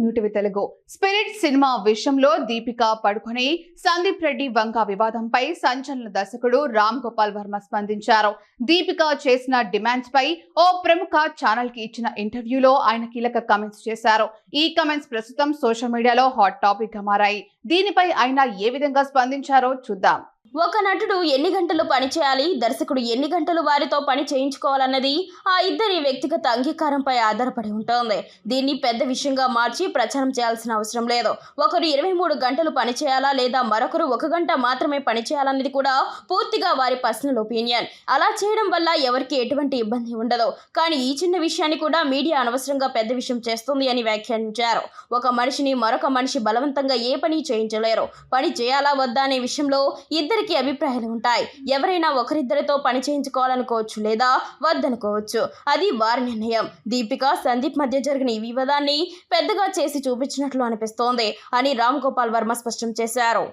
New TV Telugu spirit cinema విషయంలో దీపిక పడుకొని సందీప్ రెడ్డి వంక వివాదంపై సంచలన దర్శకుడు రామ్ గోపాల్ వర్మ స్పందించారు. దీపిక చేసిన డిమాండ్స్ పై ఓ ప్రముఖ ఛానల్కి ఇచ్చిన ఇంటర్వ్యూలో ఆయన కీలక కమెంట్స్ చేశారు. ఈ కమెంట్స్ ప్రస్తుతం సోషల్ మీడియాలో హాట్ టాపిక్గా మారాయి. దీనిపై ఆయన ఏ విధంగా స్పందించారో చూద్దాం. ఒక నటుడు ఎన్ని గంటలు పని చేయాలి? దర్శకుడు ఎన్ని గంటలు వారితో పని చేయించుకోవాలన్నది ఆ ఇద్దరి వ్యక్తిగత అంగీకారంపై ఆధారపడి ఉంటుంది. దీన్ని పెద్ద విషయంగా మార్చి ప్రచారం చేయాల్సిన అవసరం లేదు. ఒకరు ఇరవై మూడు గంటలు పని చేయాలా? లేదా మరొకరు ఒక గంట మాత్రమే పని చేయాలన్నది కూడా పూర్తిగా వారి పర్సనల్ ఒపీనియన్. అలా చేయడం వల్ల ఎవరికి ఎటువంటి ఇబ్బంది ఉండదు. కానీ ఈ చిన్న విషయాన్ని కూడా మీడియా అనవసరంగా పెద్ద విషయం చేస్తుంది అని వ్యాఖ్యానించారు. ఒక మనిషిని మరొక మనిషి బలవంతంగా ఏ పని చేయించలేరు. పని చేయాలా? వద్దా? అనే విషయంలో ఇద్దరి ఇద్దరికి అభిప్రాయాలు ఉంటాయి. ఎవరైనా ఒకరిద్దరితో పని చేయించుకోవాలనుకోవచ్చు లేదా వద్దనుకోవచ్చు. అది వారి నిర్ణయం. దీపిక సందీప్ మధ్య జరిగిన ఈ వివాదాన్ని పెద్దగా చేసి చూపించినట్లు అనిపిస్తోంది అని రామ్ గోపాల్ వర్మ స్పష్టం చేశారు.